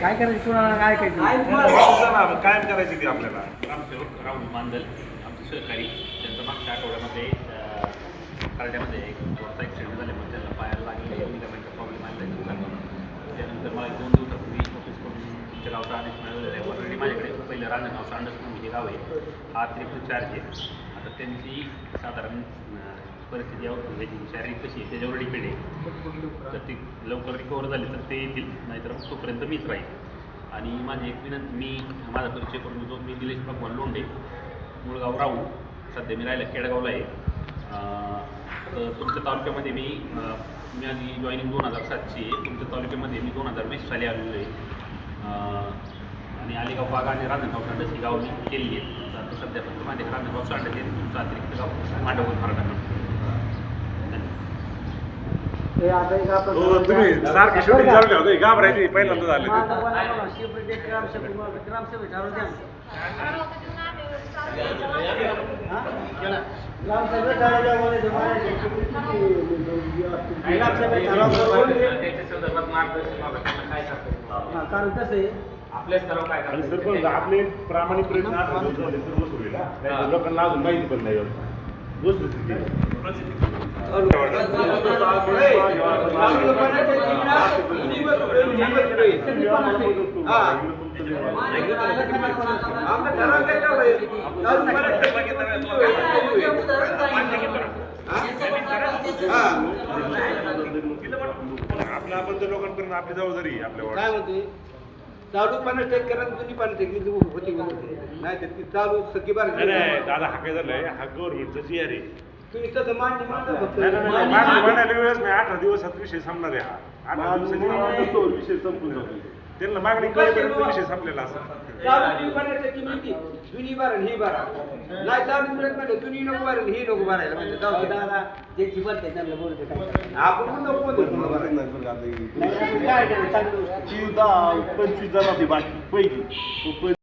काय करायचं? कुणाला काय ऐकायचं कायम करायची? ती आपल्याला? ग्रामसेवक राहुल मांदल आमचे सहकारी त्यांचं मागच्या आठवड्यामध्ये अं, खर्ड्यामध्ये एक थोडासा ॲक्सिडेंट झाल्यामुळे त्यांना पायाला लागले. लिगामेंटचा प्रॉब्लेम आला आहे त्यानंतर मला एक दोन दिवसापूर्वी ऑफिस करून तुमच्या गावचा आदेश मिळालेला आहे. ऑलरेडी माझ्याकडे पहिलं रांजणगाव सांडस हे गाव आहे. हा त्रिपुर चार्ज आहे. आता त्यांची साधारण परिस्थिती यावर शारीरिक कशी आहे त्याच्यावर डिपेंड आहे. तर ती लवकर रिकवर झाली तर ते येतील. नाहीतर मग तोपर्यंत मीच राहील. आणि माझी एक विनंती मी माझा परिचय करून देतो. मी निलेश भगवान लोंढे मुळगाव राहू. सध्या मी राहिला केडगावला आहे. तर तुमच्या तालुक्यामध्ये मी मी आधी जॉईनिंग दोन हजार सातची आहे. तुमच्या तालुक्यामध्ये मी दोन हजार वीस साली आलेलो आहे. आणि अलिगाव बागा आणि राजनगाव खंडस ही गाव मी केलेली आहे सध्या फक्त रांजणगाव सांडस आहे तुमचं अतिरिक्त गाव मांडवून फरक हे घाबरायची पहिल्यांदा झाले ते. माझं पण आहे बघा, शिवप्रती एक ग्रामसेवक ग्रामसेवक ठरवून द्या? ग्रामसेवक ठरवल्यामुळे तुम्हाला ग्रामसेवक ठराव करून त्याच्या संदर्भात मार्गदर्शन काय करता हा, कारण कसं आहे आपल्या स्तरावर काय आणि आपले प्रामाणिक प्रयत्न अठरा दिवस झाले तर वसूल होईल, हा. नाहीतर लोकांना अजून माहिती पण नाही आपलं आपण तर लोकांपर्यंत आपली जबाबदारी आहे आपल्या काय. म्हणते चालू करा आणि जुनी पाणी टेक मी होती नाही तर ती चालू सगळी बार नाही नाही दादा हा काय झालाय हा गव्हर्नमेंटचा जी आर आहे तुम्ही तसं फक्त मांडायला नाही अठरा दिवसात विषय संपणार आहे हा अठरा दिवसाची विषय संपून जातो त्यांना मागणी करेपर्यंत विषय संपलेला असं. चालू जुनी आणि ही बार. नाही चालू मिळत म्हणजे जुनी नको बार आणि ही नको भरायला म्हणजे जाऊ दे. दादा जे जीवन आहे त्यांना बोलते काय? आपण पण नको काय चांगलं पंचवीस जणांची बाकी. पहिली